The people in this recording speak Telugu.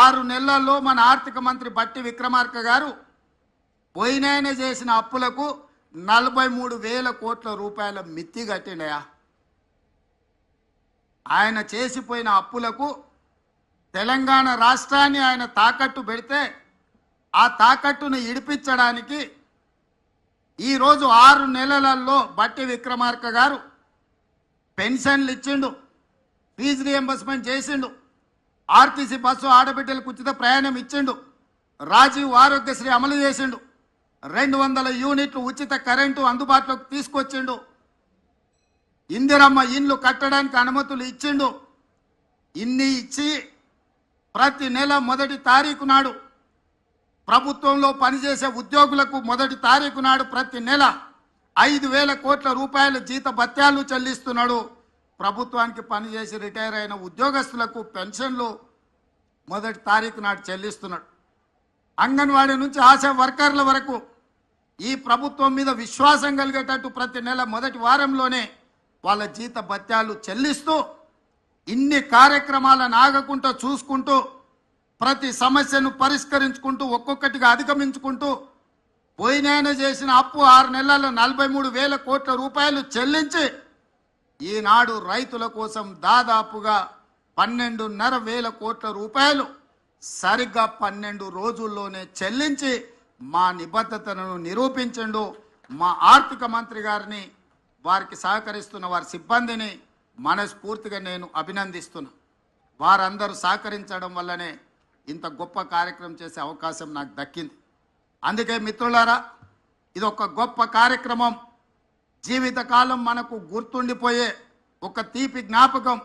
ఆరు నెలల్లో మన ఆర్థిక మంత్రి బట్టి విక్రమార్క గారు పోయినాయన చేసిన అప్పులకు నలభై మూడు వేల కోట్ల రూపాయల మిత్తి కట్టిండయా? ఆయన చేసిపోయిన అప్పులకు తెలంగాణ రాష్ట్రాన్ని ఆయన తాకట్టు పెడితే ఆ తాకట్టును ఇడిపించడానికి ఈరోజు ఆరు నెలలలో బట్టి విక్రమార్క గారు పెన్షన్లు ఇచ్చిండు ఫీజు రియంబర్స్మెంట్ చేసిండు. ఆర్టీసీ బస్సు ఆడబిడ్డలకు ఉచిత ప్రయాణం ఇచ్చిండు. రాజీవ్ ఆరోగ్యశ్రీ అమలు చేసిండు. రెండు వందల యూనిట్లు ఉచిత కరెంటు అందుబాటులోకి తీసుకొచ్చిండు. ఇందిరమ్మ ఇండ్లు కట్టడానికి అనుమతులు ఇచ్చిండు. ఇన్ని ఇచ్చి ప్రతి నెల మొదటి తారీఖు నాడు ప్రభుత్వంలో పనిచేసే ఉద్యోగులకు మొదటి తారీఖు నాడు ప్రతి నెల ఐదు వేల కోట్ల రూపాయల జీత భత్యాలు చెల్లిస్తున్నాడు. ప్రభుత్వానికి పనిచేసి రిటైర్ అయిన ఉద్యోగస్తులకు పెన్షన్లు మొదటి తారీఖు నాడు చెల్లిస్తున్నాడు. అంగన్వాడీ నుంచి ఆశా వర్కర్ల వరకు ఈ ప్రభుత్వం మీద విశ్వాసం కలిగేటట్టు ప్రతి నెల మొదటి వారంలోనే వాళ్ళ జీత భత్యాలు చెల్లిస్తూ ఇన్ని కార్యక్రమాలను ఆగకుండా చూసుకుంటూ ప్రతి సమస్యను పరిష్కరించుకుంటూ ఒక్కొక్కటిగా అధిగమించుకుంటూ పోయినాయన చేసిన అప్పు ఆరు నెలల్లో నలభై మూడు వేల కోట్ల రూపాయలు చెల్లించి ఈనాడు రైతుల కోసం దాదాపుగా పన్నెండున్నర వేల కోట్ల రూపాయలు సరిగ్గా పన్నెండు రోజుల్లోనే చెల్లించి మా నిబద్ధతను నిరూపించండు. మా ఆర్థిక మంత్రి గారిని వారికి సహకరిస్తున్న వారి సిబ్బందిని మనస్ఫూర్తిగా నేను అభినందిస్తున్నా. వారందరూ సహకరించడం వల్లనే ఇంత గొప్ప కార్యక్రమం చేసే అవకాశం నాకు దక్కింది. అందుకే మిత్రులారా ఇది ఒక గొప్ప కార్యక్రమం. జీవితకాలం మనకు గుర్తుండిపోయే ఒక తీపి జ్ఞాపకం